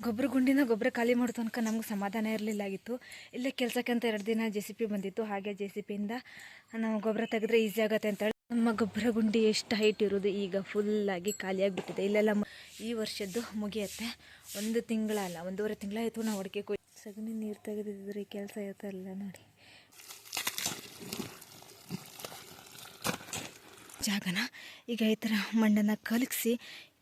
ಗೊಬ್ಬರ ಗುಂಡಿನ ಗೊಬ್ಬರ ಖಾಲಿ ಮಾಡೋ ತನಕ ನಮ್ಗೆ ಸಮಾಧಾನ ಇರಲಿಲ್ಲ ಆಗಿತ್ತು ಇಲ್ಲೇ ಕೆಲಸಕ್ಕೆ ಅಂತ ಎರಡು ದಿನ ಜೆ ಸಿ ಪಿ ಬಂದಿತ್ತು. ಹಾಗೆ ಜೆ ಸಿ ಪಿಯಿಂದ ನಾವು ಗೊಬ್ಬರ ತೆಗೆದ್ರೆ ಈಸಿ ಆಗುತ್ತೆ ಅಂತೇಳಿ ನಮ್ಮ ಗೊಬ್ಬರ ಗುಂಡಿ ಎಷ್ಟು ಹೈಟ್ ಇರೋದು ಈಗ ಫುಲ್ಲಾಗಿ ಖಾಲಿಯಾಗಿಬಿಟ್ಟಿದೆ ಇಲ್ಲೆಲ್ಲ ಈ ವರ್ಷದ್ದು ಮುಗಿಯತ್ತೆ. ಒಂದು ತಿಂಗಳಲ್ಲ ಒಂದೂವರೆ ತಿಂಗಳಾಯಿತು ನಾವು ಅಡಿಕೆ ಕೊಯ್ ಸಗಣಿ ನೀರು ತೆಗೆದಿದ್ರೆ ಕೆಲಸ ಇರ್ತಾರಲ್ಲ ನೋಡಿ. ಜಾಗನ ಈಗ ಈ ಥರ ಮಣ್ಣನ್ನು ಕಲಗಿಸಿ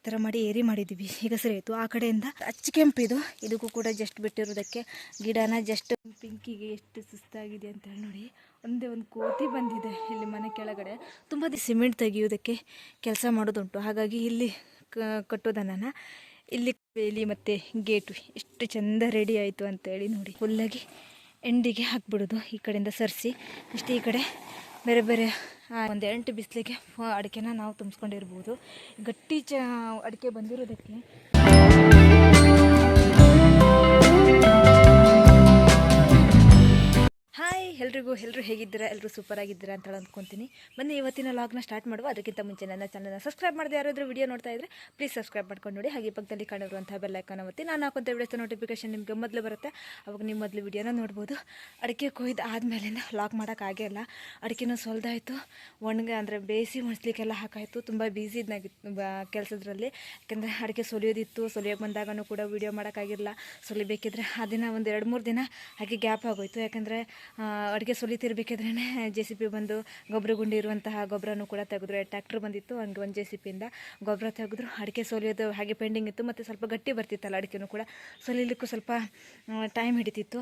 ಥರ ಮಾಡಿ ಏರಿ ಮಾಡಿದ್ದೀವಿ. ಈಗ ಸರಿ ಆಯಿತು. ಆ ಕಡೆಯಿಂದ ಅಚ್ಚ ಕೆಂಪಿದು ಇದಕ್ಕೂ ಕೂಡ ಜಸ್ಟ್ ಬಿಟ್ಟಿರೋದಕ್ಕೆ ಗಿಡನ ಜಸ್ಟ್ ಪಿಂಕಿಗೆ ಎಷ್ಟು ಸುಸ್ತಾಗಿದೆ ಅಂತ ಹೇಳಿ ನೋಡಿ. ಒಂದೇ ಒಂದು ಕೋತಿ ಬಂದಿದೆ ಇಲ್ಲಿ ಮನೆ ಕೆಳಗಡೆ. ತುಂಬ ಸಿಮೆಂಟ್ ತೆಗೆಯೋದಕ್ಕೆ ಕೆಲಸ ಮಾಡೋದುಂಟು. ಹಾಗಾಗಿ ಇಲ್ಲಿ ಕಟ್ಟೋದನ್ನ ಇಲ್ಲಿ ಬೇಲಿ ಮತ್ತು ಗೇಟು. ಎಷ್ಟು ಚೆಂದ ರೆಡಿ ಆಯಿತು ಅಂತೇಳಿ ನೋಡಿ. ಫುಲ್ಲಾಗಿ ಎಂಡಿಗೆ ಹಾಕ್ಬಿಡೋದು. ಈ ಕಡೆಯಿಂದ ಸರಿಸಿ. ಇಷ್ಟೇ ಈ ಕಡೆ ಬೇರೆ ಬೇರೆ ಒಂದು ಎಂಟು ಬಿಸಿಲಿಗೆ ಅಡಿಕೆನ ನಾವು ತುಂಬಿಸ್ಕೊಂಡಿರ್ಬೋದು. ಗಟ್ಟಿ ಚ ಅಡಿಕೆ ಬಂದಿರೋದಕ್ಕೆ. ಎಲ್ರಿಗೂ ಎಲ್ಲರೂ ಹೇಗಿದ್ದೀರಾ ಎಲ್ಲರೂ ಸೂಪರ್ ಆಗಿದ್ದೀರಾ ಅಂತ ಅಂದ್ಕೊತೀನಿ. ಬನ್ನಿ, ಇವತ್ತಿನ ಲಾಗ್ನ ಸ್ಟಾರ್ಟ್ ಮಾಡುವ. ಅದಕ್ಕಿಂತ ಮುಂಚೆ ನನ್ನ ಚಾನಲ್ನ ಸಬ್ಸ್ಕ್ರೈಬ್ ಮಾಡಿದೆ ಯಾರಾದರೂ ವಿಡಿಯೋ ನೋಡ್ತಾ ಇದ್ದರೆ ಪ್ಲೀಸ್ ಸಬ್ಸ್ಕ್ರೈಬ್ ಮಾಡ್ಕೊಂಡು ನೋಡಿ. ಹಾಗೆ ಪಕ್ಕದಲ್ಲಿ ಕಾಣಿರುವಂಥ ಐಕಾನ್ ಒತ್ತಿ. ನಾನು ಹಾಕೊಂತ ವಿಡಿಯೋಸ್ ನೋಟಿಫಿಕೇಶನ್ ನಿಮಗೆ ಮೊದಲು ಬರುತ್ತೆ. ಅವಾಗ ನೀವು ಮೊದಲು ವಿಡಿಯೋನ ನೋಡ್ಬೋದು. ಅಡಿಕೆ ಕೊಯ್ದು ಆದಮೇಲೆ ಲಾಗ್ ಮಾಡೋಕ್ಕಾಗೇ ಇಲ್ಲ. ಅಡಿಕೆನೂ ಸೊಲ್ದಾಯಿತು. ಒಣಗ ಅಂದರೆ ಬೇಯಿಸಿ ಒಣಸ್ಲಿಕ್ಕೆಲ್ಲ ಹಾಕಾಯಿತು. ತುಂಬ ಬ್ಯುಸಿ ಇದ್ದಾಗಿತ್ತು ಕೆಲಸದ್ರಲ್ಲಿ. ಯಾಕೆಂದರೆ ಅಡಿಕೆ ಸೊಲಿಯೋದಿತ್ತು. ಸೊಲಿಯೋಕೆ ಬಂದಾಗನೂ ಕೂಡ ವಿಡಿಯೋ ಮಾಡೋಕ್ಕಾಗಿಲ್ಲ ಸೊಲಿಬೇಕಿದ್ರೆ ಆ ದಿನ ಒಂದು ಎರಡು ಮೂರು ದಿನ ಹಾಗೆ ಗ್ಯಾಪ್ ಆಗೋಯ್ತು. ಯಾಕಂದರೆ ಅಡುಗೆ ಸುಲಿತಿರ್ಬೇಕಾದ್ರೇ ಜೆ ಸಿ ಪಿ ಬಂದು ಗೊಬ್ಬರ ಗುಂಡಿ ಇರುವಂತಹ ಗೊಬ್ಬರನೂ ಕೂಡ ತೆಗೆದ್ರು. ಟ್ಯಾಕ್ಟ್ರ್ ಬಂದಿತ್ತು, ಹಂಗೆ ಒಂದು ಜೆ ಸಿ ಪಿಯಿಂದ ಗೊಬ್ಬರ ತೆಗೆದ್ರು. ಅಡಿಕೆ ಸೊಲಿಯೋದು ಹಾಗೆ ಪೆಂಡಿಂಗ್ ಇತ್ತು, ಮತ್ತು ಸ್ವಲ್ಪ ಗಟ್ಟಿ ಬರ್ತಿತ್ತಲ್ಲ ಅಡಿಕೆನೂ ಕೂಡ. ಸೊಲಿಲಿಕ್ಕೂ ಸ್ವಲ್ಪ ಟೈಮ್ ಹಿಡಿತಿತ್ತು.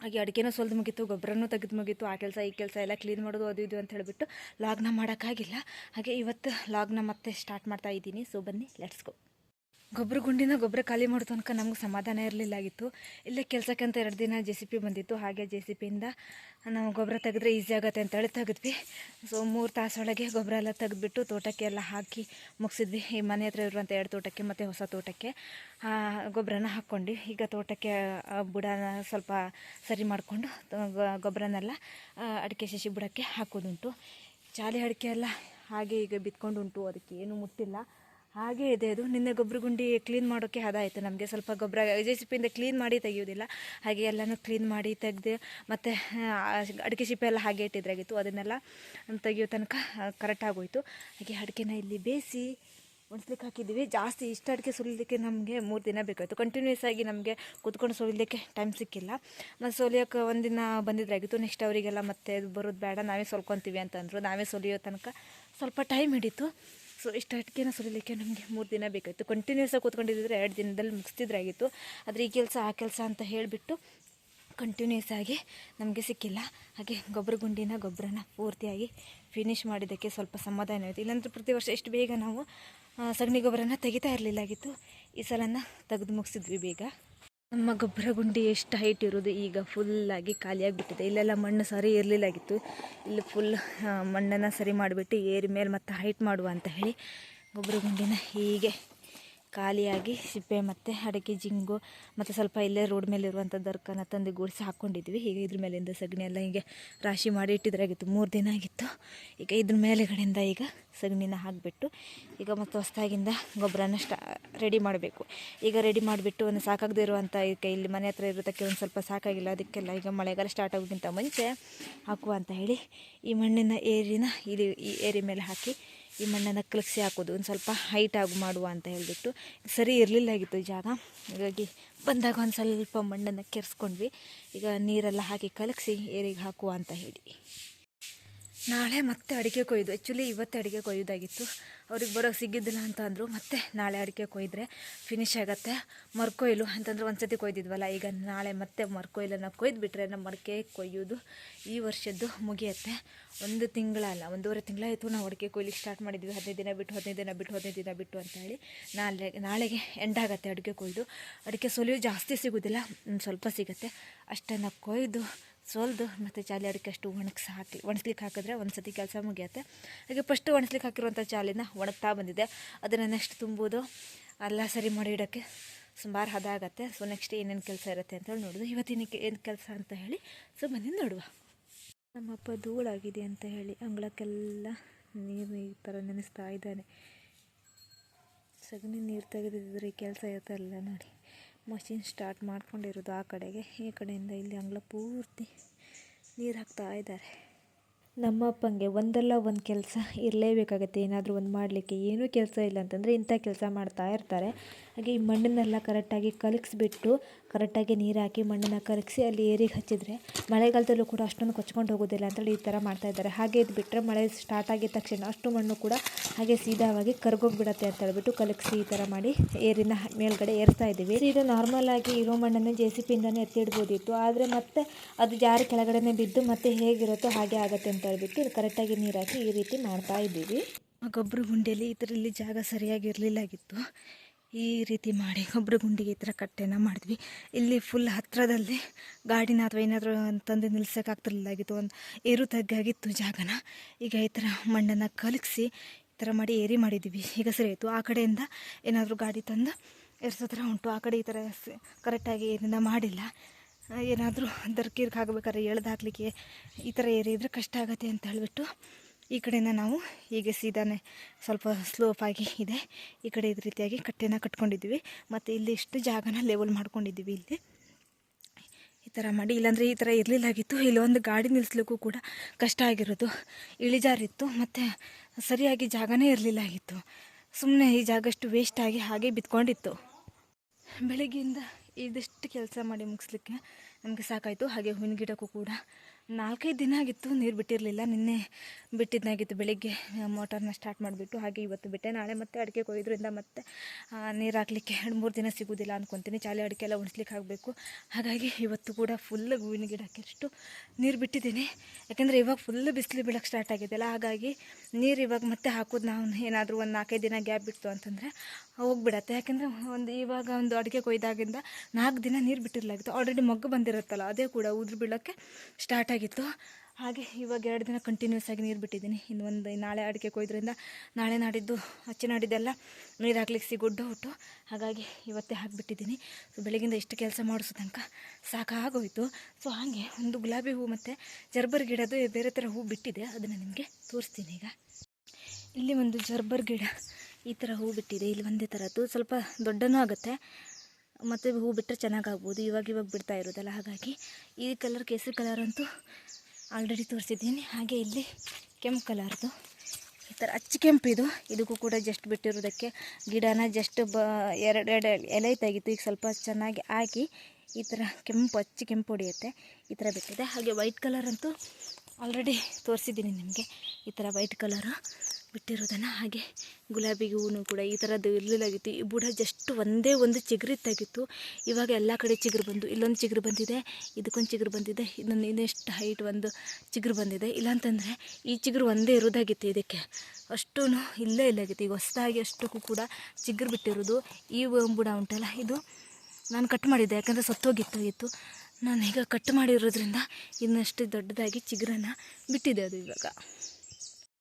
ಹಾಗೆ ಅಡುಗೆನೂ ಸೊಲ್ದು ಮುಗೀತು ಗೊಬ್ಬರನೂ ತೆಗೆದು ಮುಗೀತು. ಆ ಕೆಲಸ, ಈ ಕೆಲಸ ಎಲ್ಲ ಕ್ಲೀನ್ ಮಾಡೋದು, ಅದು ಇದು ಅಂತ ಹೇಳಿಬಿಟ್ಟು ಲಾಗ್ನ ಮಾಡೋಕ್ಕಾಗಿಲ್ಲ. ಹಾಗೆ ಇವತ್ತು ಲಾಗ್ನ ಮತ್ತೆ ಸ್ಟಾರ್ಟ್ ಮಾಡ್ತಾ ಇದ್ದೀನಿ. ಸೊ ಬನ್ನಿ ಲೆಟ್ಸ್ ಗೋ ಗೊಬ್ಬರ ಗುಂಡಿನ ಗೊಬ್ಬರ ಖಾಲಿ ಮಾಡೋ ತನಕ ನಮ್ಗೆ ಸಮಾಧಾನ ಇರಲಿಲ್ಲ ಆಗಿತ್ತು ಇಲ್ಲೇ ಕೆಲಸಕ್ಕೆ ಅಂತ ಎರಡು ದಿನ ಜೆ ಸಿ ಪಿ ಬಂದಿತ್ತು. ಹಾಗೆ ಜೆ ಸಿ ಪಿಯಿಂದ ನಾವು ಗೊಬ್ಬರ ತೆಗೆದ್ರೆ ಈಸಿ ಆಗುತ್ತೆ ಅಂತೇಳಿ ತೆಗೆದ್ವಿ. ಸೊ ಮೂರು ತಾಸೊಳಗೆ ಗೊಬ್ಬರ ಎಲ್ಲ ತೆಗೆದ್ಬಿಟ್ಟು ತೋಟಕ್ಕೆ ಎಲ್ಲ ಹಾಕಿ ಮುಗಿಸಿದ್ವಿ. ಈ ಮನೆ ಹತ್ರ ಇರುವಂಥ ಎರಡು ತೋಟಕ್ಕೆ ಮತ್ತು ಹೊಸ ತೋಟಕ್ಕೆ. ಗೊಬ್ಬರನ ಹಾಕ್ಕೊಂಡು ಈಗ ತೋಟಕ್ಕೆ ಬುಡನ ಸ್ವಲ್ಪ ಸರಿ ಮಾಡಿಕೊಂಡು ಗೊಬ್ಬರನೆಲ್ಲ ಅಡಿಕೆ ಶಶಿ ಬುಡಕ್ಕೆ ಹಾಕೋದುಂಟು. ಚಾಲಿ ಅಡಿಕೆ ಎಲ್ಲ ಹಾಗೆ ಈಗ ಬಿತ್ಕೊಂಡುಂಟು. ಅದಕ್ಕೆ ಏನು ಮುಟ್ಟಿಲ್ಲ. ಹಾಗೆ ಇದೆ ಅದು. ನಿನ್ನೆ ಗೊಬ್ಬರ ಗುಂಡಿ ಕ್ಲೀನ್ ಮಾಡೋಕ್ಕೆ ಅದಾಯಿತು ನಮಗೆ. ಸ್ವಲ್ಪ ಗೊಬ್ಬರ ಜೆ ಸಿ ಪಿಯಿಂದ ಕ್ಲೀನ್ ಮಾಡಿ ತೆಗೆಯೋದಿಲ್ಲ ಹಾಗೆ ಎಲ್ಲನೂ ಕ್ಲೀನ್ ಮಾಡಿ ತೆಗೆದು, ಮತ್ತು ಅಡಿಕೆ ಸಿಪ್ಪೆ ಎಲ್ಲ ಹಾಗೆ ಇಟ್ಟಿದ್ರಾಗಿತ್ತು ಅದನ್ನೆಲ್ಲ ತೆಗಿಯೋ ತನಕ ಕರೆಕ್ಟ್ ಆಗೋಯ್ತು. ಹಾಗೆ ಅಡಿಕೆನ ಇಲ್ಲಿ ಬೇಯಿಸಿ ಒಣಸ್ಲಿಕ್ಕೆ ಹಾಕಿದ್ದೀವಿ. ಜಾಸ್ತಿ ಇಷ್ಟು ಅಡಿಕೆ ಸುಲಿಲಿಕ್ಕೆ ನಮಗೆ ಮೂರು ದಿನ ಬೇಕಾಯಿತು. ಕಂಟಿನ್ಯೂಸ್ ಆಗಿ ನಮಗೆ ಕೂತ್ಕೊಂಡು ಸುಲಿಲಿಕ್ಕೆ ಟೈಮ್ ಸಿಕ್ಕಿಲ್ಲ. ಮತ್ತು ಸೊಲಿಯೋಕೆ ಒಂದಿನ ಬಂದಿದ್ರಾಗಿತ್ತು ನೆಕ್ಸ್ಟ್ ಅವರಿಗೆಲ್ಲ ಮತ್ತೆ ಬರೋದು ಬೇಡ, ನಾವೇ ಸೊಲ್ಕೊತೀವಿ ಅಂತಂದರು. ನಾವೇ ಸೊಲಿಯೋ ತನಕ ಸ್ವಲ್ಪ ಟೈಮ್ ಹಿಡಿತು. ಸೊ ಇಷ್ಟು ಅಡಿಕೆನ ಸುರಿಲಿಕ್ಕೆ ನಮಗೆ ಮೂರು ದಿನ ಬೇಕಾಯಿತು. ಕಂಟಿನ್ಯೂಸ್ ಆಗಿ ಎರಡು ದಿನದಲ್ಲಿ ಮುಗಿಸ್ತಿದ್ರಾಗಿತ್ತು. ಆದರೆ ಈ ಕೆಲಸ ಆ ಕೆಲಸ ಅಂತ ಹೇಳಿಬಿಟ್ಟು ಕಂಟಿನ್ಯೂಸ್ ಆಗಿ ನಮಗೆ ಸಿಕ್ಕಿಲ್ಲ. ಹಾಗೆ ಗೊಬ್ಬರ ಗುಂಡಿನ ಗೊಬ್ಬರನ ಪೂರ್ತಿಯಾಗಿ ಫಿನಿಶ್ ಮಾಡಿದ್ದಕ್ಕೆ ಸ್ವಲ್ಪ ಸಮಾಧಾನ ಆಯಿತು. ಇಲ್ಲಾಂದ್ರೆ ಪ್ರತಿ ವರ್ಷ ಎಷ್ಟು ಬೇಗ ನಾವು ಸಗಣಿ ಗೊಬ್ಬರನ ತೆಗಿತಾ ಇರಲಿಲ್ಲಾಗಿತ್ತು. ಈ ಸಲನ ತೆಗೆದು ಮುಗಿಸಿದ್ವಿ ಬೇಗ. ನಮ್ಮ ಗೊಬ್ಬರ ಗುಂಡಿ ಎಷ್ಟು ಹೈಟ್ ಇರೋದು ಈಗ ಫುಲ್ಲಾಗಿ ಖಾಲಿಯಾಗಿಬಿಟ್ಟಿದೆ ಇಲ್ಲೆಲ್ಲ ಮಣ್ಣು ಸರಿ ಇರಲಿಲ್ಲಾಗಿತ್ತು. ಇಲ್ಲಿ ಫುಲ್ ಮಣ್ಣನ್ನು ಸರಿ ಮಾಡಿಬಿಟ್ಟು ಏರಿ ಮೇಲೆ ಮತ್ತೆ ಹೈಟ್ ಮಾಡುವ ಅಂತ ಹೇಳಿ ಗೊಬ್ಬರ ಗುಂಡಿನ ಹೀಗೆ ಖಾಲಿಯಾಗಿ ಸಿಪ್ಪೆ ಮತ್ತು ಅಡಿಕೆ ಜಿಂಗು ಮತ್ತು ಸ್ವಲ್ಪ ಇಲ್ಲೇ ರೋಡ್ ಮೇಲೆ ಇರುವಂಥ ದರ್ಕನ ತಂದು ಗೂಡಿಸಿ ಹಾಕ್ಕೊಂಡಿದ್ವಿ ಈಗ ಇದ್ರ ಮೇಲಿಂದ ಸಗಣಿ ಎಲ್ಲ ಹೀಗೆ ರಾಶಿ ಮಾಡಿ ಇಟ್ಟಿದ್ರಾಗಿತ್ತು ಮೂರು ದಿನ ಆಗಿತ್ತು. ಈಗ ಇದ್ರ ಮೇಲೆಗಡೆಯಿಂದ ಈಗ ಸಗಣಿನ ಹಾಕಿಬಿಟ್ಟು ಈಗ ಮತ್ತು ಹೊಸ್ದಾಗಿಂದ ಗೊಬ್ಬರನ ಸ್ಟಾ ರೆಡಿ ಮಾಡಬೇಕು. ಈಗ ರೆಡಿ ಮಾಡಿಬಿಟ್ಟು ಒಂದು ಸಾಕಾಗದೇ ಇರುವಂಥ ಈಗ ಇಲ್ಲಿ ಮನೆ ಹತ್ರ ಇರೋದಕ್ಕೆ ಒಂದು ಸ್ವಲ್ಪ ಸಾಕಾಗಿಲ್ಲ. ಅದಕ್ಕೆಲ್ಲ ಈಗ ಮಳೆಗಾಲ ಸ್ಟಾರ್ಟ್ ಆಗೋಕ್ಕಿಂತ ಮುಂಚೆ ಹಾಕುವ ಅಂತ ಹೇಳಿ ಈ ಮಣ್ಣಿನ ಏರಿನ ಇಲ್ಲಿ ಈ ಏರಿ ಮೇಲೆ ಹಾಕಿ ಈ ಮಣ್ಣನ್ನು ಕಲಸಿ ಹಾಕೋದು, ಒಂದು ಸ್ವಲ್ಪ ಹೈಟ್ ಆಗಿ ಮಾಡುವ ಅಂತ ಹೇಳಿಬಿಟ್ಟು ಸರಿ ಇರಲಿಲ್ಲಾಗಿತ್ತು ಈ ಜಾಗ. ಹಾಗಾಗಿ ಬಂದಾಗ ಒಂದು ಸ್ವಲ್ಪ ಮಣ್ಣನ್ನು ಕೆರೆಸ್ಕೊಂಡ್ವಿ. ಈಗ ನೀರೆಲ್ಲ ಹಾಕಿ ಕಲಗಿಸಿ ಏರಿಗೆ ಹಾಕುವ ಅಂತ ಹೇಳಿ. ನಾಳೆ ಮತ್ತೆ ಅಡಿಕೆ ಕೊಯ್ದು ಆ್ಯಕ್ಚುಲಿ ಇವತ್ತೇ ಅಡಿಕೆ ಕೊಯ್ಯೋದಾಗಿತ್ತು ಅವ್ರಿಗೆ ಬರೋಕ್ಕೆ ಸಿಗಿದ್ದಿಲ್ಲ ಅಂತ ಅಂದರು. ಮತ್ತೆ ನಾಳೆ ಅಡಿಕೆ ಕೊಯ್ದರೆ ಫಿನಿಶ್ ಆಗುತ್ತೆ. ಮರ್ಕೊಯ್ಲು ಅಂತಂದ್ರೆ ಒಂದು ಸತಿ ಕೊಯ್ದಿದ್ವಲ್ಲ, ಈಗ ನಾಳೆ ಮತ್ತೆ ಮರ್ಕೊಯ್ಲನ್ನು ಕೊಯ್ದುಬಿಟ್ರೆ ನಮ್ಮ ಅಡಿಕೆ ಕೊಯ್ಯೋದು ಈ ವರ್ಷದ್ದು ಮುಗಿಯುತ್ತೆ. ಒಂದು ತಿಂಗಳಲ್ಲ ಒಂದೂವರೆ ತಿಂಗಳಾಯಿತು ನಾವು ಅಡಿಕೆ ಕೊಯ್ಲಿಕ್ಕೆ ಸ್ಟಾರ್ಟ್ ಮಾಡಿದ್ವಿ. ಹದಿನೈದು ದಿನ ಬಿಟ್ಟು, ಹದಿನೈದು ದಿನ ಬಿಟ್ಟು, ಹದಿನೈದು ದಿನ ಬಿಟ್ಟು ಅಂತ ಹೇಳಿ ನಾಳೆ, ನಾಳೆಗೆ ಎಂಡಾಗತ್ತೆ ಅಡಿಕೆ ಕೊಯ್ದು. ಅಡಿಕೆ ಸೊಲಿಯು ಜಾಸ್ತಿ ಸಿಗೋದಿಲ್ಲ ಸ್ವಲ್ಪ ಸಿಗುತ್ತೆ. ಅಷ್ಟನ್ನು ಕೊಯ್ದು ಸೋಲ್ದು ಮತ್ತು ಚಾಲಿ ಅಡಿಕೆ ಅಷ್ಟು ಒಣಗಿಸಿ ಹಾಕಿ ಒಣಸ್ಲಿಕ್ಕೆ ಹಾಕಿದ್ರೆ ಒಂದು ಸತಿ ಕೆಲಸ ಮುಗಿಯುತ್ತೆ. ಹಾಗೆ ಫಸ್ಟು ಒಣಸ್ಲಿಕ್ಕೆ ಹಾಕಿರುವಂಥ ಚಾಲಿನ ಒಣಗ್ತಾ ಬಂದಿದೆ. ಅದನ್ನು ನೆಕ್ಸ್ಟ್ ತುಂಬೋದು. ಅಲ್ಲ, ಸರಿ ಮಾಡಿ ಇಡೋಕ್ಕೆ. ಸುಮಾರು ಹದ ಆಗುತ್ತೆ ಸೊ ನೆಕ್ಸ್ಟ್ ಏನೇನು ಕೆಲಸ ಇರುತ್ತೆ ಅಂತೇಳಿ ನೋಡೋದು. ಇವತ್ತಿನ ಏನು ಕೆಲಸ ಅಂತ ಹೇಳಿ ಸೊ ಬನ್ನಿ ನೋಡುವ. ನಮ್ಮಪ್ಪ ಧೂಳಾಗಿದೆ ಅಂತ ಹೇಳಿ ಅಂಗಳಕ್ಕೆಲ್ಲ ನೀರು ಈ ಥರ ನೆನೆಸ್ತಾ ಇದ್ದಾನೆ. ಸಗಣಿ ನೀರು ತೆಗೆದಿದ್ರೆ ಕೆಲಸ ಇರ್ತಲ್ಲ ನೋಡಿ. ಮಷಿನ್ ಸ್ಟಾರ್ಟ್ ಮಾಡ್ಕೊಂಡಿರೋದು ಆ ಕಡೆಗೆ. ಈ ಕಡೆಯಿಂದ ಇಲ್ಲಿ ಅಂಗಳ ಪೂರ್ತಿ ನೀರು ಹಾಕ್ತಾ ಇದ್ದಾರೆ. ನಮ್ಮ ಅಪ್ಪಂಗೆ ಒಂದಲ್ಲ ಒಂದು ಕೆಲಸ ಇರಲೇಬೇಕಾಗತ್ತೆ. ಏನಾದರೂ ಒಂದು ಮಾಡಲಿಕ್ಕೆ ಏನೂ ಕೆಲಸ ಇಲ್ಲ ಅಂತಂದರೆ ಇಂಥ ಕೆಲಸ ಮಾಡ್ತಾ ಇರ್ತಾರೆ. ಹಾಗೆ ಈ ಮಣ್ಣನ್ನೆಲ್ಲ ಕರೆಕ್ಟಾಗಿ ಕಲಗಿಸ್ಬಿಟ್ಟು ಕರೆಕ್ಟಾಗಿ ನೀರು ಹಾಕಿ ಮಣ್ಣನ್ನು ಕರಗಿಸಿ ಅಲ್ಲಿ ಏರಿಗೆ ಹಚ್ಚಿದರೆ ಮಳೆಗಾಲದಲ್ಲೂ ಕೂಡ ಅಷ್ಟೊಂದು ಕೊಚ್ಕೊಂಡು ಹೋಗೋದಿಲ್ಲ ಅಂತೇಳಿ ಈ ಥರ ಮಾಡ್ತಾ ಇದ್ದಾರೆ. ಹಾಗೆ ಇದು ಬಿಟ್ಟರೆ ಮಳೆ ಸ್ಟಾರ್ಟ್ ಆಗಿದ ತಕ್ಷಣ ಅಷ್ಟು ಮಣ್ಣು ಕೂಡ ಹಾಗೆ ಸೀದಾವಾಗಿ ಕರ್ಗೋಗ್ಬಿಡತ್ತೆ ಅಂತ ಹೇಳ್ಬಿಟ್ಟು ಕಲಗಿಸಿ ಈ ಥರ ಮಾಡಿ ಏರಿನ ಮೇಲ್ಗಡೆ ಏರ್ತಾ ಇದ್ದೀವಿ. ಇದು ನಾರ್ಮಲ್ ಆಗಿ ಇರೋ ಮಣ್ಣನ್ನು ಜೆ ಸಿ ಪಿಯಿಂದನೇ ಎತ್ತಿಡ್ಬೋದಿತ್ತು. ಆದರೆ ಮತ್ತೆ ಅದು ಜಾರಿ ಕೆಳಗಡೆನೇ ಬಿದ್ದು ಮತ್ತೆ ಹೇಗಿರುತ್ತೋ ಹಾಗೆ ಆಗುತ್ತೆ ಅಂತ ಹೇಳ್ಬಿಟ್ಟು ಕರೆಕ್ಟಾಗಿ ನೀರು ಹಾಕಿ ಈ ರೀತಿ ಮಾಡ್ತಾ ಇದ್ದೀವಿ. ಗೊಬ್ಬರ ಗುಂಡಿಯಲ್ಲಿ ಇದರಲ್ಲಿ ಜಾಗ ಸರಿಯಾಗಿ ಇರಲಿಲ್ಲಾಗಿತ್ತು. ಈ ರೀತಿ ಮಾಡಿ ಗೊಬ್ಬರ ಗುಂಡಿಗೆ ಈ ಥರ ಕಟ್ಟೆನ ಮಾಡಿದ್ವಿ. ಇಲ್ಲಿ ಫುಲ್ ಹತ್ತಿರದಲ್ಲಿ ಗಾಡಿನ ಅಥವಾ ಏನಾದರೂ ತಂದು ನಿಲ್ಸೋಕ್ಕಾಗ್ತಿರ್ಲಿಲ್ಲಾಗಿತ್ತು ಒಂದು ಏರು ತಗ್ಗಾಗಿತ್ತು ಜಾಗನ. ಈಗ ಈ ಥರ ಮಣ್ಣನ್ನು ಕಲಗಿಸಿ ಈ ಥರ ಮಾಡಿ ಏರಿ ಮಾಡಿದ್ವಿ ಈಗ ಸರಿ ಆಯಿತು. ಆ ಕಡೆಯಿಂದ ಏನಾದರೂ ಗಾಡಿ ತಂದು ಎರ್ಸೋ ಥರ ಉಂಟು. ಆ ಕಡೆ ಈ ಥರ ಕರೆಕ್ಟಾಗಿ ಏನಿಂದ ಮಾಡಿಲ್ಲ. ಏನಾದರೂ ದರ್ಕೀರ್ಗೆ ಹಾಕಬೇಕಾದ್ರೆ ಎಳ್ದು ಹಾಕಲಿಕ್ಕೆ ಈ ಥರ ಏರಿದ್ರೆ ಕಷ್ಟ ಆಗುತ್ತೆ ಅಂತ ಹೇಳಿಬಿಟ್ಟು ಈ ಕಡೆಯಿಂದ ನಾವು ಹೀಗೆ ಸೀದಾನೆ ಸ್ವಲ್ಪ ಸ್ಲೋಪ್ ಆಗಿ ಇದೆ. ಈ ಕಡೆ ಇದು ರೀತಿಯಾಗಿ ಕಟ್ಟೆನ ಕಟ್ಕೊಂಡಿದ್ದೀವಿ. ಮತ್ತು ಇಲ್ಲಿ ಇಷ್ಟು ಜಾಗನ ಲೆವೆಲ್ ಮಾಡ್ಕೊಂಡಿದ್ದೀವಿ ಇಲ್ಲಿ. ಈ ಥರ ಮಾಡಿ, ಇಲ್ಲಾಂದರೆ ಈ ಥರ ಇರಲಿಲ್ಲಾಗಿತ್ತು. ಒಂದು ಗಾಡಿ ನಿಲ್ಲಿಸ್ಲಿಕ್ಕೂ ಕೂಡ ಕಷ್ಟ ಆಗಿರೋದು. ಇಳಿಜಾರಿತ್ತು, ಮತ್ತು ಸರಿಯಾಗಿ ಜಾಗನೇ ಇರಲಿಲ್ಲಾಗಿತ್ತು. ಸುಮ್ಮನೆ ಈ ಜಾಗಷ್ಟು ವೇಸ್ಟ್ ಆಗಿ ಹಾಗೆ ಬಿತ್ಕೊಂಡಿತ್ತು. ಬೆಳಗ್ಗೆಯಿಂದ ಇದಿಷ್ಟು ಕೆಲಸ ಮಾಡಿ ಮುಗಿಸ್ಲಿಕ್ಕೆ ನಮಗೆ ಸಾಕಾಯಿತು. ಹಾಗೆ ಹೂವಿನ ಗಿಡಕ್ಕೂ ಕೂಡ. ನಾಲ್ಕೈದು ದಿನ ಆಗಿತ್ತು ನೀರು ಬಿಟ್ಟಿರಲಿಲ್ಲ. ನಿನ್ನೆ ಬಿಟ್ಟಿದ್ದಾಗಿತ್ತು ಬೆಳಿಗ್ಗೆ. ಮೋಟಾರ್ನ ಸ್ಟಾರ್ಟ್ ಮಾಡಿಬಿಟ್ಟು ಹಾಗೆ ಇವತ್ತು ಬಿಟ್ಟೆ. ನಾಳೆ ಮತ್ತೆ ಅಡಿಕೆ ಕೊಯ್ದ್ರಿಂದ ಮತ್ತೆ ನೀರು ಹಾಕ್ಲಿಕ್ಕೆ ಎರಡು ಮೂರು ದಿನ ಸಿಗೋದಿಲ್ಲ ಅಂದ್ಕೊತೀನಿ ಚಾಲೆ ಅಡಿಕೆ ಎಲ್ಲ ಉಣಿಸ್ಲಿಕ್ಕೆ ಆಗಬೇಕು. ಹಾಗಾಗಿ ಇವತ್ತು ಕೂಡ ಫುಲ್ ಹೂವಿನ ಗಿಡಕ್ಕೆ ಎಷ್ಟು ನೀರು ಬಿಟ್ಟಿದ್ದೀನಿ. ಯಾಕೆಂದರೆ ಇವಾಗ ಫುಲ್ ಬಿಸಿಲು ಬೀಳಕ್ಕೆ ಸ್ಟಾರ್ಟ್ ಆಗಿದೆಯಲ್ಲ ಹಾಗಾಗಿ ನೀರು ಇವಾಗ ಮತ್ತೆ ಹಾಕೋದು ನಾವು ಏನಾದರೂ ಒಂದು ನಾಲ್ಕೈದು ದಿನ ಗ್ಯಾಪ್ ಬಿಡ್ತು ಅಂತಂದರೆ ಹೋಗ್ಬಿಡತ್ತೆ. ಯಾಕೆಂದರೆ ಒಂದು ಇವಾಗ ಒಂದು ಅಡಿಕೆ ಕೊಯ್ದಾಗಿಂದ ನಾಲ್ಕು ದಿನ ನೀರು ಬಿಟ್ಟಿರಲಾಗಿತ್ತು. ಆಲ್ರೆಡಿ ಮಗ್ಗು ಬಂದಿರುತ್ತಲ್ಲ, ಅದೇ ಕೂಡ ಉದುರು ಬೀಳೋಕ್ಕೆ ಸ್ಟಾರ್ಟ್ ಆಗಿತ್ತು. ಹಾಗೆ ಇವಾಗ ಎರಡು ದಿನ ಕಂಟಿನ್ಯೂಸ್ ಆಗಿ ನೀರು ಬಿಟ್ಟಿದ್ದೀನಿ. ಇನ್ನೊಂದು ನಾಳೆ ಅಡಿಕೆ ಕೊಯ್ದ್ರಿಂದ ನಾಳೆ ನಾಡಿದ್ದು ಹಚ್ಚಿ ನಾಡಿದ್ದೆಲ್ಲ ನೀರು ಹಾಕ್ಲಿಕ್ಕೆ ಸಿಗುಡ್ಡು ಹುಟ್ಟು ಹಾಗಾಗಿ ಇವತ್ತೇ ಹಾಕಿಬಿಟ್ಟಿದ್ದೀನಿ. ಸೊ ಬೆಳಗಿಂದ ಇಷ್ಟು ಕೆಲಸ ಮಾಡಿಸೋ ತನಕ ಸಾಕಾಗೋಯಿತು. ಸೊ ಹಾಗೆ ಒಂದು ಗುಲಾಬಿ ಹೂ ಮತ್ತು ಜರ್ಬರ್ ಗಿಡದು ಬೇರೆ ಥರ ಹೂ ಬಿಟ್ಟಿದೆ. ಅದನ್ನು ನಿಮಗೆ ತೋರಿಸ್ತೀನಿ ಈಗ. ಇಲ್ಲಿ ಒಂದು ಜರ್ಬರ್ ಗಿಡ ಈ ಥರ ಹೂ ಬಿಟ್ಟಿದೆ. ಇಲ್ಲಿ ಒಂದೇ ಥರದ್ದು ಸ್ವಲ್ಪ ದೊಡ್ಡನೂ ಆಗುತ್ತೆ. ಮತ್ತು ಹೂ ಬಿಟ್ಟರೆ ಚೆನ್ನಾಗಾಗ್ಬೋದು. ಇವಾಗ ಇವಾಗ ಬಿಡ್ತಾ ಇರೋದಲ್ಲ, ಹಾಗಾಗಿ ಈ ಕಲರ್ ಕೇಸರಿ ಕಲರ್ ಅಂತೂ ಆಲ್ರೆಡಿ ತೋರಿಸಿದ್ದೀನಿ. ಹಾಗೆ ಇಲ್ಲಿ ಕೆಂಪು ಕಲರ್ದು ಈ ಥರ ಅಚ್ಚ ಕೆಂಪು ಇದು. ಇದಕ್ಕೂ ಕೂಡ ಜಸ್ಟ್ ಬಿಟ್ಟಿರೋದಕ್ಕೆ ಗಿಡನ ಜಸ್ಟ್ ಬ ಎರಡು ಎರಡು ಎಲೆ ತೆಗಿತು. ಈಗ ಸ್ವಲ್ಪ ಚೆನ್ನಾಗಿ ಹಾಕಿ ಈ ಥರ ಕೆಂಪು, ಅಚ್ಚ ಕೆಂಪು ಹೊಡೆಯುತ್ತೆ. ಈ ಥರ ಬಿಟ್ಟಿದೆ. ಹಾಗೆ ವೈಟ್ ಕಲರ್ ಅಂತೂ ಆಲ್ರೆಡಿ ತೋರಿಸಿದ್ದೀನಿ ನಿಮಗೆ. ಈ ಥರ ವೈಟ್ ಕಲರು ಬಿಟ್ಟಿರೋದನ್ನು ಹಾಗೆ ಗುಲಾಬಿ ಹೂವು ಕೂಡ ಈ ಥರದ್ದು ಇರಲಿಲ್ಲಾಗಿತ್ತು. ಈ ಬುಡ ಜಸ್ಟ್ ಒಂದೇ ಒಂದು ಚಿಗುರಿತ್ತಾಗಿತ್ತು ಇವಾಗ ಎಲ್ಲ ಕಡೆ ಚಿಗುರು ಬಂದು, ಇಲ್ಲೊಂದು ಚಿಗುರು ಬಂದಿದೆ, ಇದಕ್ಕೊಂದು ಚಿಗುರು ಬಂದಿದೆ, ಇನ್ನೊಂದು ಇನ್ನೆಷ್ಟು ಹೈಟ್ ಒಂದು ಚಿಗುರು ಬಂದಿದೆ. ಇಲ್ಲಾಂತಂದರೆ ಈ ಚಿಗುರು ಒಂದೇ ಇರೋದಾಗಿತ್ತು ಇದಕ್ಕೆ. ಅಷ್ಟೂ ಇಲ್ಲೇ ಇಲ್ಲಾಗಿತ್ತು. ಈಗ ಹೊಸದಾಗಿ ಅಷ್ಟಕ್ಕೂ ಕೂಡ ಚಿಗುರು ಬಿಟ್ಟಿರೋದು ಈ ಬುಡ ಉಂಟಲ್ಲ, ಇದು ನಾನು ಕಟ್ ಮಾಡಿದ್ದೆ. ಯಾಕಂದರೆ ಸತ್ತೋಗಿತ್ತು ಇತ್ತು ನಾನು ಈಗ ಕಟ್ ಮಾಡಿರೋದ್ರಿಂದ ಇನ್ನಷ್ಟು ದೊಡ್ಡದಾಗಿ ಚಿಗುರನ್ನು ಬಿಟ್ಟಿದೆ ಅದು ಇವಾಗ.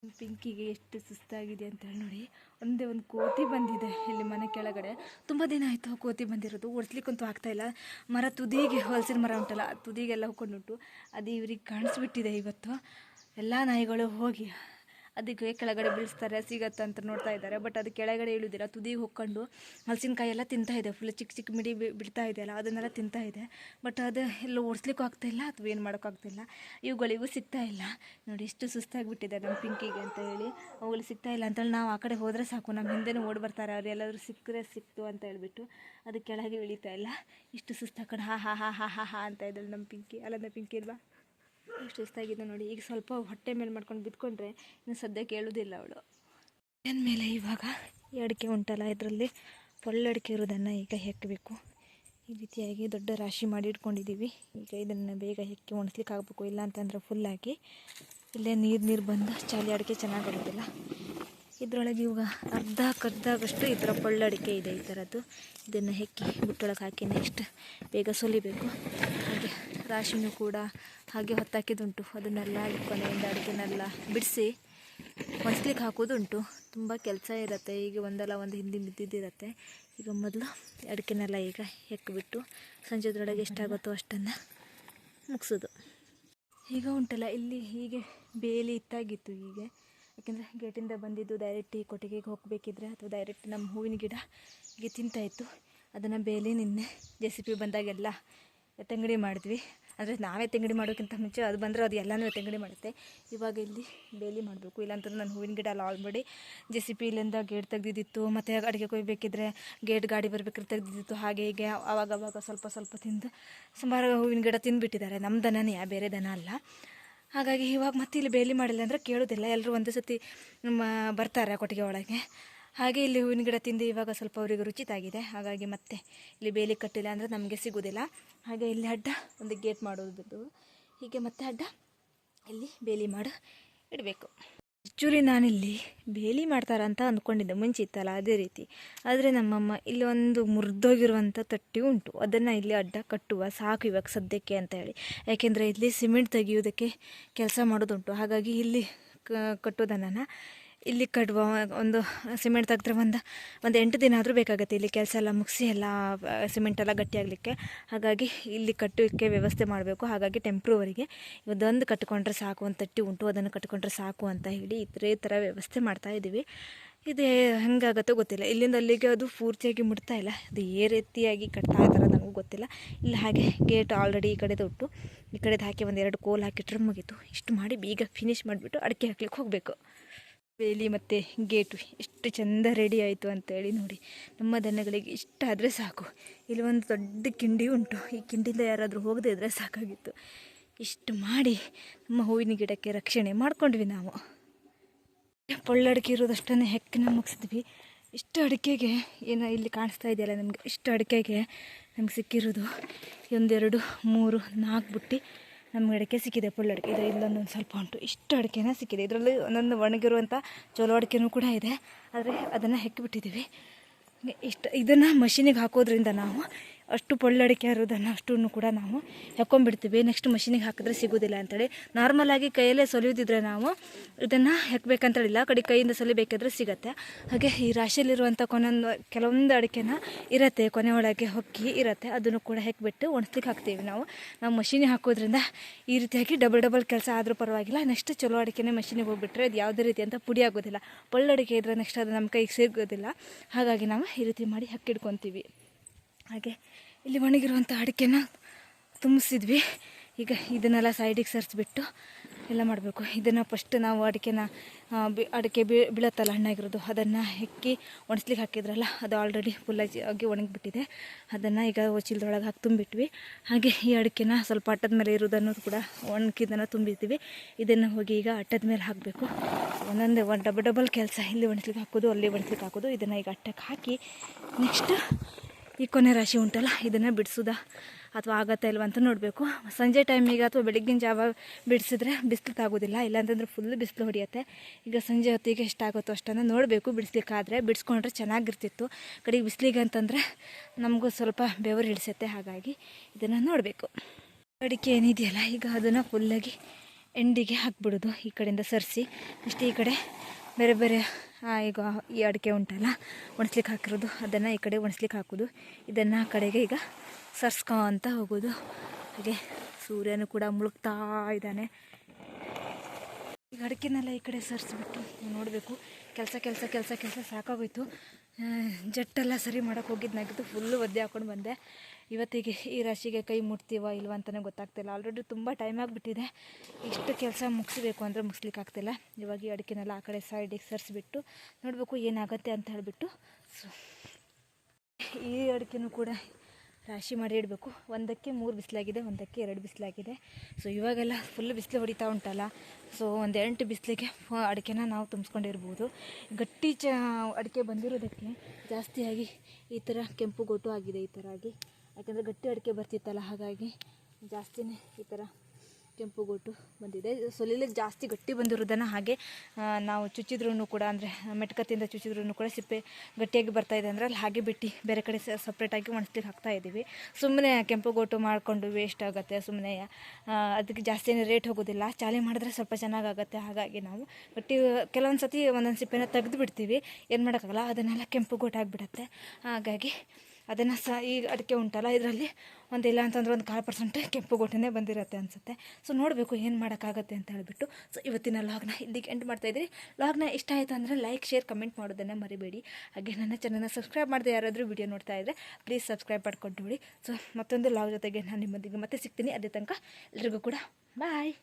ಪಿಂಕಿಗೆ ಎಷ್ಟು ಸುಸ್ತಾಗಿದೆ ಅಂತ ಹೇಳಿ ನೋಡಿ. ಒಂದೇ ಒಂದು ಕೋತಿ ಬಂದಿದೆ ಇಲ್ಲಿ ಮನೆ ಕೆಳಗಡೆ. ತುಂಬ ದಿನ ಆಯಿತು ಕೋತಿ ಬಂದಿರೋದು. ಓಡಿಸ್ಲಿಕ್ಕಂತೂ ಆಗ್ತಾಯಿಲ್ಲ ಮರ ತುದಿಗೆ, ಹೊಲಸಿನ ಮರ ಉಂಟಲ್ಲ, ತುದಿಗೆಲ್ಲ ಹೋಗ್ಕೊಂಡುಂಟು ಅದು ಇವ್ರಿಗೆ ಕಾಣಿಸ್ಬಿಟ್ಟಿದೆ ಇವತ್ತು. ಎಲ್ಲ ನಾಯಿಗಳು ಹೋಗಿ ಅದಕ್ಕೆ ಕೆಳಗಡೆ ಬೀಳಿಸ್ತಾರೆ ಸಿಗತ್ತೆ ಅಂತ ನೋಡ್ತಾ ಇದ್ದಾರೆ. ಬಟ್ ಅದು ಕೆಳಗಡೆ ಇಳಿದಿರ ತುದಿಗೆ ಹೊಕ್ಕೊಂಡು ಹಲಸಿನಕಾಯಿ ಎಲ್ಲ ತಿಂತಾ ಇದೆ. ಫುಲ್ ಚಿಕ್ಕ ಚಿಕ್ಕ ಮಿಡಿ ಬಿಡ್ತಾ ಇದೆ ಅಲ್ಲ ಅದನ್ನೆಲ್ಲ ತಿಂತಾ ಇದೆ. ಬಟ್ ಅದು ಎಲ್ಲ ಓಡಿಸ್ಲಿಕ್ಕೂ ಆಗ್ತಾಯಿಲ್ಲ ಅಥವಾ ಏನು ಮಾಡೋಕ್ಕಾಗ್ತಿಲ್ಲ ಇವುಗಳಿಗೂ ಸಿಗ್ತಾ ಇಲ್ಲ. ನೋಡಿ, ಎಷ್ಟು ಸುಸ್ತಾಗಿಬಿಟ್ಟಿದೆ ನಮ್ಮ ಪಿಂಕಿಗೆ ಅಂತ ಹೇಳಿ. ಅವುಗಳು ಸಿಗ್ತಾ ಇಲ್ಲ ಅಂತೇಳಿ ನಾವು ಆ ಕಡೆ ಹೋದರೆ ಸಾಕು. ನಮ್ಮ ಹಿಂದೆನೂ ಓಡಿ ಬರ್ತಾರೆ. ಅವ್ರು ಎಲ್ಲಾದರೂ ಸಿಕ್ಕರೆ ಸಿಕ್ತು ಅಂತ ಹೇಳ್ಬಿಟ್ಟು ಅದು ಕೆಳಗೆ ಇಳಿತಾ ಇಲ್ಲ. ಇಷ್ಟು ಸುಸ್ತಾಕೊಂಡು ಹಾ ಹಾ ಹಾ ಹಾ ಹಾ ಹಾ ಅಂತ ಇದ್ದಾಳೆ ನಮ್ಮ ಪಿಂಕಿ. ಅಲ್ಲ ನಮ್ಮ ಪಿಂಕಿ ಇಲ್ವಾ? ಎಷ್ಟು ಸುಸ್ತಾಗಿದೆ ನೋಡಿ, ಈಗ ಸ್ವಲ್ಪ ಹೊಟ್ಟೆ ಮೇಲೆ ಮಾಡ್ಕೊಂಡು ಬಿದ್ಕೊಂಡ್ರೆ ಇನ್ನು ಸದ್ಯ ಕೇಳೋದಿಲ್ಲ ಅವಳು. ಮೇಲೆ ಇವಾಗ ಈ ಅಡಿಕೆ ಉಂಟಲ್ಲ, ಇದರಲ್ಲಿ ಪೊಳ್ಳಡಿಕೆ ಇರೋದನ್ನು ಈಗ ಹೆಕ್ಕಬೇಕು ಈ ರೀತಿಯಾಗಿ ದೊಡ್ಡ ರಾಶಿ ಮಾಡಿ ಇಟ್ಕೊಂಡಿದ್ದೀವಿ. ಈಗ ಇದನ್ನು ಬೇಗ ಹೆಕ್ಕಿ ಒಣಸ್ಲಿಕ್ಕೆ ಆಗಬೇಕು, ಇಲ್ಲ ಅಂತಂದ್ರೆ ಫುಲ್ ಹಾಕಿ ಇಲ್ಲೇ ನೀರು ನೀರು ಬಂದು ಚಾಲಿ ಅಡಿಕೆ ಚೆನ್ನಾಗಿರೋದಿಲ್ಲ ಇದರೊಳಗೆ ಇವಾಗ ಅರ್ಧ ಕರ್ದಾಗಷ್ಟು ಈ ಥರ ಪಳ್ಳಡಿಕೆ ಇದೆ ಈ ಥರದ್ದು. ಇದನ್ನು ಹೆಕ್ಕಿ ಬುಟ್ಟೊಳಗೆ ಹಾಕಿ ನೆಕ್ಸ್ಟ್ ಬೇಗ ಸೊಲಿಬೇಕು. ಹಾಗೆ ರಾಶಿನೂ ಕೂಡ ಹಾಗೆ ಹೊತ್ತಾಕಿದುಂಟು ಅದನ್ನೆಲ್ಲ ಕೊನೆಯಿಂದ ಅಡಿಕೆನೆಲ್ಲ ಬಿಡಿಸಿ ಒಣಸ್ಲಿಕ್ಕೆ ಹಾಕೋದುಂಟು ತುಂಬ ಕೆಲಸ ಇರುತ್ತೆ. ಈಗ ಒಂದಲ್ಲ ಒಂದು ಹಿಂದಿನ ಬಿದ್ದಿದ್ದಿರತ್ತೆ ಈಗ ಮೊದಲು ಅಡಿಕೆನೆಲ್ಲ ಈಗ ಹೆಕ್ಕಿಬಿಟ್ಟು ಸಂಜೆದ್ರೊಳಗೆ ಎಷ್ಟಾಗುತ್ತೋ ಅಷ್ಟನ್ನು ಮುಗಿಸೋದು. ಈಗ ಉಂಟಲ್ಲ, ಇಲ್ಲಿ ಹೀಗೆ ಬೇಲಿ ಇತ್ತಾಗಿತ್ತು ಹೀಗೆ. ಯಾಕೆಂದರೆ ಗೇಟಿಂದ ಬಂದಿದ್ದು ಡೈರೆಕ್ಟ್ ಈ ಕೊಟ್ಟಿಗೆಗೆ ಹೋಗಬೇಕಿದ್ರೆ ಅಥವಾ ಡೈರೆಕ್ಟ್ ನಮ್ಮ ಹೂವಿನ ಗಿಡ ಹೀಗೆ ತಿಂತಾಯಿತ್ತು ಅದನ್ನು ಬೇಲಿ ನಿನ್ನೆ ಜೆ ಸಿ ಪಿ ಬಂದಾಗೆಲ್ಲ ಎತ್ತಂಗಡಿ ಮಾಡಿದ್ವಿ. ಅಂದರೆ ನಾವೇ ತಂಗಡಿ ಮಾಡೋಕ್ಕಿಂತ ಮುಂಚೆ ಅದು ಬಂದರೆ ಅದು ಎಲ್ಲನೂ ತೆಂಗಡಿ ಮಾಡುತ್ತೆ. ಇವಾಗ ಇಲ್ಲಿ ಬೇಲಿ ಮಾಡಬೇಕು. ಇಲ್ಲಾಂತಂದ್ರೆ ನಾನು ಹೂವಿನ ಗಿಡ ಎಲ್ಲ ಆಲ್ರೆಡಿ ಜೆ ಸಿ ಪಿ ಇಲ್ಲಿಂದ ಗೇಟ್ ತೆಗೆದಿದ್ದಿತ್ತು. ಮತ್ತು ಅಡುಗೆ ಕೊಯ್ಬೇಕಿದ್ರೆ ಗೇಟ್ ಗಾಡಿ ಬರಬೇಕಾದ್ರೆ ತೆಗ್ದಿದ್ದಿತ್ತು. ಹಾಗೆ ಹೀಗೆ ಆವಾಗ ಸ್ವಲ್ಪ ಸ್ವಲ್ಪ ತಿಂದು ಸುಮಾರು ಹೂವಿನ ಗಿಡ ತಿಂದುಬಿಟ್ಟಿದ್ದಾರೆ. ನಮ್ಮ ದನನೇ, ಬೇರೆ ದನ ಅಲ್ಲ. ಹಾಗಾಗಿ ಇವಾಗ ಮತ್ತೆ ಇಲ್ಲಿ ಬೇಲಿ ಮಾಡಿಲ್ಲ ಅಂದರೆ ಕೇಳೋದಿಲ್ಲ. ಎಲ್ಲರೂ ಒಂದೇ ಸತಿ ಬರ್ತಾರೆ ಕೊಟ್ಟಿಗೆ ಒಳಗೆ. ಹಾಗೆ ಇಲ್ಲಿ ಹೂವಿನ ಗಿಡ ತಿಂದು ಇವಾಗ ಸ್ವಲ್ಪ ಅವರಿಗೆ ರುಚಿತಾಗಿದೆ ಹಾಗಾಗಿ ಮತ್ತೆ ಇಲ್ಲಿ ಬೇಲಿ ಕಟ್ಟಿಲ್ಲ ಅಂದರೆ ನಮಗೆ ಸಿಗೋದಿಲ್ಲ. ಹಾಗೆ ಇಲ್ಲಿ ಅಡ್ಡ ಒಂದು ಗೇಟ್ ಮಾಡೋದು ಹೀಗೆ ಮತ್ತೆ ಅಡ್ಡ ಇಲ್ಲಿ ಬೇಲಿ ಮಾಡಿ ಇಡಬೇಕು. ಆ್ಯಕ್ಚುಲಿ ನಾನಿಲ್ಲಿ ಬೇಲಿ ಮಾಡ್ತಾರಂತ ಅಂದ್ಕೊಂಡಿದ್ದೆ ಮುಂಚೆ ಇತ್ತಲ್ಲ ಅದೇ ರೀತಿ. ಆದರೆ ನಮ್ಮಮ್ಮ ಇಲ್ಲಿ ಒಂದು ಮುರಿದೋಗಿರುವಂಥ ತಟ್ಟಿ ಉಂಟು. ಅದನ್ನು ಇಲ್ಲಿ ಅಡ್ಡ ಕಟ್ಟುವ, ಸಾಕು ಇವಾಗ ಸದ್ಯಕ್ಕೆ ಅಂತ ಹೇಳಿ. ಯಾಕೆಂದರೆ ಇಲ್ಲಿ ಸಿಮೆಂಟ್ ತೆಗೆಯೋದಕ್ಕೆ ಕೆಲಸ ಮಾಡೋದುಂಟು. ಹಾಗಾಗಿ ಇಲ್ಲಿ ಕಟ್ಟೋದನ್ನು ಇಲ್ಲಿ ಕಡುವ, ಒಂದು ಸಿಮೆಂಟ್ ತೆಗೆದ್ರೆ ಒಂದು ಒಂದು ಎಂಟು ದಿನ ಆದರೂ ಬೇಕಾಗುತ್ತೆ. ಇಲ್ಲಿ ಕೆಲಸ ಎಲ್ಲ ಮುಗಿಸಿ ಎಲ್ಲ ಸಿಮೆಂಟ್ ಎಲ್ಲ ಗಟ್ಟಿಯಾಗಲಿಕ್ಕೆ ಹಾಗಾಗಿ ಇಲ್ಲಿ ಕಟ್ಟೋಕ್ಕೆ ವ್ಯವಸ್ಥೆ ಮಾಡಬೇಕು. ಹಾಗಾಗಿ ಟೆಂಪ್ರವರಿಗೆ ಇದೊಂದು ಕಟ್ಕೊಂಡ್ರೆ ಸಾಕು, ಒಂದು ತಟ್ಟಿ ಉಂಟು, ಅದನ್ನು ಕಟ್ಕೊಂಡ್ರೆ ಸಾಕು ಅಂತ ಹೇಳಿ ಇದೇ ಥರ ವ್ಯವಸ್ಥೆ ಮಾಡ್ತಾ ಇದ್ದೀವಿ ಇದು ಹೆಂಗಾಗುತ್ತೋ ಗೊತ್ತಿಲ್ಲ. ಇಲ್ಲಿಂದ ಅಲ್ಲಿಗೆ ಅದು ಪೂರ್ತಿಯಾಗಿ ಮುಟ್ತಾ ಇಲ್ಲ. ಅದು ಏ ರೀತಿಯಾಗಿ ಕಟ್ತಾ ಇದ್ದಾರೆ ನನಗೂ ಗೊತ್ತಿಲ್ಲ. ಇಲ್ಲಿ ಹಾಗೆ ಗೇಟ್ ಆಲ್ರೆಡಿ ಈ ಕಡೆದು ಉಟ್ಟು ಈ ಕಡೆದು ಹಾಕಿ ಒಂದು ಎರಡು ಕೋಲ್ ಹಾಕಿಟ್ರೆ ಮುಗೀತು. ಇಷ್ಟು ಮಾಡಿ ಬೀಗ ಫಿನಿಶ್ ಮಾಡಿಬಿಟ್ಟು ಅಡಿಕೆ ಹಾಕ್ಲಿಕ್ಕೆ ಹೋಗಬೇಕು. ಬೇಲಿ ಮತ್ತು ಗೇಟು ಎಷ್ಟು ಚೆಂದ ರೆಡಿ ಆಯಿತು ಅಂತೇಳಿ ನೋಡಿ. ನಮ್ಮ ದನಗಳಿಗೆ ಇಷ್ಟ ಆದರೆ ಸಾಕು. ಇಲ್ಲಿ ಒಂದು ದೊಡ್ಡ ಕಿಂಡಿ ಉಂಟು. ಈ ಕಿಂಡಿಯಿಂದ ಯಾರಾದರೂ ಹೋಗದೇ ಇದ್ದರೆ ಸಾಕಾಗಿತ್ತು. ಇಷ್ಟು ಮಾಡಿ ನಮ್ಮ ಹೂವಿನ ಗಿಡಕ್ಕೆ ರಕ್ಷಣೆ ಮಾಡ್ಕೊಂಡ್ವಿ ನಾವು. ಪೊಳ್ಳಡಿಕೆ ಇರೋದಷ್ಟನ್ನೇ ಹೆಕ್ಕನ ಮುಗಿಸಿದ್ವಿ. ಇಷ್ಟು ಅಡಿಕೆಗೆ ಏನೋ ಇಲ್ಲಿ ಕಾಣಿಸ್ತಾ ಇದೆಯಲ್ಲ ನಮಗೆ? ಇಷ್ಟು ಅಡಿಕೆಗೆ ನಮ್ಗೆ ಸಿಕ್ಕಿರೋದು ಒಂದೆರಡು, ಮೂರು, ನಾಲ್ಕು ಬುಟ್ಟಿ. ನಮ್ಗೆ ಅಡಿಕೆ ಸಿಕ್ಕಿದೆ ಪೊಳ್ಳಡಿಕೆ ಇದು ಇಲ್ಲೊಂದೊಂದು ಸ್ವಲ್ಪ ಉಂಟು. ಇಷ್ಟು ಅಡಿಕೆನ ಸಿಕ್ಕಿದೆ. ಇದರಲ್ಲಿ ಒಂದೊಂದು ಒಣಗಿರುವಂಥ ಚಲೋ ಅಡಿಕೆನೂ ಕೂಡ ಇದೆ. ಆದರೆ ಅದನ್ನು ಹೆಕ್ಕಿಬಿಟ್ಟಿದ್ದೀವಿ ಇಷ್ಟು ಇದನ್ನು ಮಷಿನಿಗೆ ಹಾಕೋದ್ರಿಂದ ನಾವು ಅಷ್ಟು ಪೊಳ್ಳಡಿಕೆ ಇರೋದನ್ನು ಅಷ್ಟನ್ನು ಕೂಡ ನಾವು ಹೆಕ್ಕೊಂಬಿಡ್ತೀವಿ ನೆಕ್ಸ್ಟ್ ಮಷಿನಿಗೆ ಹಾಕಿದ್ರೆ ಸಿಗೋದಿಲ್ಲ ಅಂತೇಳಿ. ನಾರ್ಮಲಾಗಿ ಕೈಯಲ್ಲೇ ಸೊಲಿಯೋದಿದ್ರೆ ನಾವು ಇದನ್ನು ಹೆಕ್ಬೇಕಂತೇಳಿಲ್ಲ. ಕಡೆ ಕೈಯಿಂದ ಸೊಲಿಬೇಕಾದ್ರೆ ಸಿಗತ್ತೆ. ಹಾಗೆ ಈ ರಾಶಿಯಲ್ಲಿರುವಂಥ ಕೊನೊಂದು ಕೆಲವೊಂದು ಅಡಿಕೆನ ಇರುತ್ತೆ. ಕೊನೆ ಒಳಗೆ ಹೊಕ್ಕಿ ಇರುತ್ತೆ. ಅದನ್ನು ಕೂಡ ಹೆಕ್ಬಿಟ್ಟು ಒಣಸ್ಲಿಕ್ಕೆ ಹಾಕ್ತೀವಿ ನಾವು. ನಾವು ಮಷಿನಿಗೆ ಹಾಕೋದ್ರಿಂದ ಈ ರೀತಿಯಾಗಿ ಡಬಲ್ ಡಬಲ್ ಕೆಲಸ ಆದರೂ ಪರವಾಗಿಲ್ಲ. ನೆಕ್ಸ್ಟ್ ಚಲೋ ಅಡಿಕೆನೇ ಮಷಿನಿಗೆ ಹೋಗ್ಬಿಟ್ರೆ ಅದು ಯಾವುದೇ ರೀತಿ ಅಂತ ಪುಡಿ ಆಗೋದಿಲ್ಲ. ಪೊಳ್ಳಡಿಕೆ ಇದ್ದರೆ ನೆಕ್ಸ್ಟ್ ಅದು ನಮ್ಮ ಕೈಗೆ ಸಿಗೋದಿಲ್ಲ. ಹಾಗಾಗಿ ನಾವು ಈ ರೀತಿ ಮಾಡಿ ಹಕ್ಕಿಡ್ಕೊತೀವಿ. ಹಾಗೆ ಇಲ್ಲಿ ಒಣಗಿರುವಂಥ ಅಡಿಕೆನ ತುಂಬಿಸಿದ್ವಿ. ಈಗ ಇದನ್ನೆಲ್ಲ ಸೈಡಿಗೆ ಸರಿಸ್ಬಿಟ್ಟು ಎಲ್ಲ ಮಾಡಬೇಕು. ಇದನ್ನು ಫಸ್ಟ್ ನಾವು ಅಡಿಕೆನ ಬಿ, ಅಡಿಕೆ ಬೀಳತ್ತಲ್ಲ ಹಣ್ಣಾಗಿರೋದು ಅದನ್ನು ಹೆಕ್ಕಿ ಒಣಸ್ಲಿಕ್ಕೆ ಹಾಕಿದ್ರಲ್ಲ, ಅದು ಆಲ್ರೆಡಿ ಫುಲ್ಲಾಗಿ ಆಗಿ ಒಣಗಿಬಿಟ್ಟಿದೆ. ಅದನ್ನು ಈಗ ಚೀಲದೊಳಗೆ ಹಾಕಿ ತುಂಬಿಟ್ವಿ. ಹಾಗೆ ಈ ಅಡಿಕೆನ ಸ್ವಲ್ಪ ಅಟ್ಟದ ಮೇಲೆ ಇರೋದನ್ನು ಕೂಡ ಒಣಗಿದ್ದನ್ನು ತುಂಬಿರ್ತೀವಿ ಇದನ್ನು ಹೋಗಿ ಈಗ ಅಟ್ಟದ ಮೇಲೆ ಹಾಕಬೇಕು. ಒಂದೊಂದೇ ಒಂದು ಡಬಲ್ ಡಬಲ್ ಕೆಲಸ. ಇಲ್ಲಿ ಒಣಸ್ಲಿಕ್ಕೆ ಹಾಕೋದು ಅಲ್ಲಿ ಒಣಸ್ಲಿಕ್ಕೆ ಹಾಕೋದು ಇದನ್ನು ಈಗ ಅಟ್ಟಕ್ಕೆ ಹಾಕಿ ನೆಕ್ಸ್ಟ್ ಈ ಕೊನೆ ರಾಶಿ ಉಂಟಲ್ಲ, ಇದನ್ನು ಬಿಡಿಸೋದ ಅಥವಾ ಆಗತ್ತಾ ಇಲ್ವ ಅಂತ ನೋಡಬೇಕು. ಸಂಜೆ ಟೈಮಿಗೆ ಅಥವಾ ಬೆಳಗ್ಗಿನ ಜಾವ ಬಿಡಿಸಿದ್ರೆ ಬಿಸಿಲು ತಾಗೋದಿಲ್ಲ, ಇಲ್ಲಾಂತಂದ್ರೆ ಫುಲ್ ಬಿಸಿಲು ಹೊಡೆಯುತ್ತೆ. ಈಗ ಸಂಜೆ ಹೊತ್ತಿಗೆ ಎಷ್ಟಾಗುತ್ತೋ ಅಷ್ಟನ್ನು ನೋಡಬೇಕು, ಬಿಡಿಸ್ಲಿಕ್ಕಾದ್ರೆ ಬಿಡಿಸ್ಕೊಂಡ್ರೆ ಚೆನ್ನಾಗಿರ್ತಿತ್ತು. ಕಡೆಗೆ ಬಿಸಿಲಿಗೆ ಅಂತಂದರೆ ನಮಗೂ ಸ್ವಲ್ಪ ಬೆವರು ಇಳಿಸುತ್ತೆ ಹಾಗಾಗಿ ಇದನ್ನು ನೋಡಬೇಕು. ಅಡಿಕೆ ಏನಿದೆಯಲ್ಲ, ಈಗ ಅದನ್ನು ಫುಲ್ಲಾಗಿ ಎಂಡಿಗೆ ಹಾಕ್ಬಿಡೋದು, ಈ ಕಡೆಯಿಂದ ಸರಿಸಿ. ಇಷ್ಟು ಈ ಕಡೆ ಬೇರೆ ಬೇರೆ ಈಗ ಈ ಅಡಿಕೆ ಉಂಟಲ್ಲ, ಒಣಸ್ಲಿಕ್ಕೆ ಹಾಕಿರೋದು, ಅದನ್ನು ಈ ಕಡೆ ಒಣಸ್ಲಿಕ್ಕೆ ಹಾಕೋದು. ಇದನ್ನು ಆ ಕಡೆಗೆ ಈಗ ಸರ್ಸ್ಕೊ ಹೋಗೋದು. ಹಾಗೆ ಸೂರ್ಯನು ಕೂಡ ಮುಳುಗ್ತಾ ಇದ್ದಾನೆ. ಈಗ ಅಡಿಕೆನೆಲ್ಲ ಈ ಕಡೆ ಸರ್ಸ್ಬಿಟ್ಟು ನೋಡಬೇಕು. ಕೆಲಸ ಕೆಲಸ ಕೆಲಸ ಕೆಲಸ ಸಾಕಾಗೋಯ್ತು. ಜಟ್ಟೆಲ್ಲ ಸರಿ ಮಾಡೋಕೆ ಹೋಗಿದ್ನಾಗಿದ್ದು ಫುಲ್ಲು ಒದ್ದೆ ಹಾಕೊಂಡು ಬಂದೆ. ಇವತ್ತಿಗೆ ಈ ರಾಶಿಗೆ ಕೈ ಮುಟ್ತೀವ ಇಲ್ವ ಅಂತಲೇ ಗೊತ್ತಾಗ್ತಿಲ್ಲ. ಆಲ್ರೆಡಿ ತುಂಬ ಟೈಮ್ ಆಗಿಬಿಟ್ಟಿದೆ. ಇಷ್ಟು ಕೆಲಸ ಮುಗಿಸ್ಬೇಕು ಅಂದರೆ ಮುಗಿಸ್ಲಿಕ್ಕೆ ಆಗ್ತಿಲ್ಲ. ಇವಾಗ ಈ ಅಡಿಕೆನೆಲ್ಲ ಆ ಕಡೆ ಸೈಡಿಗೆ ಸರಿಸ್ಬಿಟ್ಟು ನೋಡಬೇಕು ಏನಾಗುತ್ತೆ ಅಂತ ಹೇಳಿಬಿಟ್ಟು. ಸೊ ಈ ಅಡಿಕೆನೂ ಕೂಡ ರಾಶಿ ಮಾಡಿ ಇಡಬೇಕು. ಒಂದಕ್ಕೆ ಮೂರು ಬಿಸಿಲಾಗಿದೆ, ಒಂದಕ್ಕೆ ಎರಡು ಬಿಸಿಲಾಗಿದೆ. ಸೊ ಇವಾಗೆಲ್ಲ ಫುಲ್ ಬಿಸಿಲು ಹೊಡಿತಾ ಉಂಟಲ್ಲ. ಸೊ ಒಂದು ಎಂಟು ಬಿಸಿಲಿಗೆ ಅಡಿಕೆನ ನಾವು ತುಂಬಿಸ್ಕೊಂಡಿರ್ಬೋದು. ಗಟ್ಟಿ ಚ ಅಡಿಕೆ ಬಂದಿರೋದಕ್ಕೆ ಜಾಸ್ತಿಯಾಗಿ ಈ ಥರ ಕೆಂಪು ಗೊಟ್ಟು ಆಗಿದೆ ಈ ಥರ ಆಗಿ. ಯಾಕೆಂದರೆ ಗಟ್ಟಿ ಅಡಿಕೆ ಬರ್ತಿತ್ತಲ್ಲ, ಹಾಗಾಗಿ ಜಾಸ್ತಿನೇ ಈ ಥರ ಕೆಂಪು ಗೊಟ್ಟು ಬಂದಿದೆ. ಸೊಲಿಲಿಕ್ಕೆ ಜಾಸ್ತಿ ಗಟ್ಟಿ ಬಂದಿರೋದನ್ನು ಹಾಗೆ ನಾವು ಚುಚ್ಚಿದ್ರೂ ಕೂಡ ಅಂದರೆ ಮೆಟ್ಕತ್ತಿಂದ ಚುಚ್ಚಿದ್ರೂ ಕೂಡ ಸಿಪ್ಪೆ ಗಟ್ಟಿಯಾಗಿ ಬರ್ತಾ ಇದೆ ಅಂದರೆ, ಅಲ್ಲಿ ಹಾಗೆ ಬಿಟ್ಟು ಬೇರೆ ಕಡೆ ಸಪ್ರೇಟಾಗಿ ಒಣಸ್ಲಿಕ್ಕೆ ಹಾಕ್ತಾ ಇದ್ದೀವಿ ಸುಮ್ಮನೆ ಕೆಂಪು ಗೊಟ್ಟು ಮಾಡಿಕೊಂಡು ವೇಸ್ಟ್ ಆಗುತ್ತೆ ಸುಮ್ಮನೆ ಅದಕ್ಕೆ ಜಾಸ್ತಿ ರೇಟ್ ಹೋಗೋದಿಲ್ಲ. ಚಾಲಿ ಮಾಡಿದ್ರೆ ಸ್ವಲ್ಪ ಚೆನ್ನಾಗಾಗುತ್ತೆ, ಹಾಗಾಗಿ ನಾವು ಗಟ್ಟಿ ಕೆಲವೊಂದು ಸತಿ ಒಂದೊಂದು ಸಿಪ್ಪೆನ ತೆಗೆದು ಬಿಡ್ತೀವಿ ಏನು ಮಾಡೋಕ್ಕಾಗಲ್ಲ, ಅದನ್ನೆಲ್ಲ ಕೆಂಪು ಗೊಟ್ಟಾಗಿಬಿಡತ್ತೆ. ಹಾಗಾಗಿ ಅದನ್ನು ಸಹ ಈಗ ಅಡಿಕೆ ಉಂಟಲ್ಲ, ಇದರಲ್ಲಿ ಒಂದು ಇಲ್ಲ ಅಂತಂದ್ರೆ ಒಂದು ಕಾಲು ಪರ್ಸೆಂಟ್ ಕೆಂಪು ಗೋಟೆನೇ ಬಂದಿರುತ್ತೆ ಅನಿಸುತ್ತೆ. ಸೊ ನೋಡಬೇಕು ಏನು ಮಾಡೋಕ್ಕಾಗತ್ತೆ ಅಂತ ಹೇಳಿಬಿಟ್ಟು. ಸೊ ಇವತ್ತಿನ ಲಾಗ್ನ ಇಲ್ಲಿಗೆ ಎಂಡ್ ಮಾಡ್ತಾಯಿದ್ರಿ ಲಾಗ್ನ ಇಷ್ಟ ಆಯಿತು ಅಂದರೆ ಲೈಕ್ ಶೇರ್ ಕಮೆಂಟ್ ಮಾಡೋದನ್ನು ಮರಿಬೇಡಿ. ಹಾಗೆ ನನ್ನ ಚಾನಲ್ನ ಸಬ್ಸ್ಕ್ರೈಬ್ ಮಾಡದೆ ಯಾರಾದರೂ ವಿಡಿಯೋ ನೋಡ್ತಾ ಇದ್ದರೆ ಪ್ಲೀಸ್ ಸಬ್ಸ್ಕ್ರೈಬ್ ಮಾಡ್ಕೊಂಡು ಬಿಡಿ ಸೊ ಮತ್ತೊಂದು ಲಾಗ್ ಜೊತೆಗೆ ನಾನು ನಿಮ್ಮೊಂದಿಗೆ ಮತ್ತೆ ಸಿಗ್ತೀನಿ. ಅದೇ ತನಕ ಎಲ್ರಿಗೂ ಕೂಡ ಬಾಯ್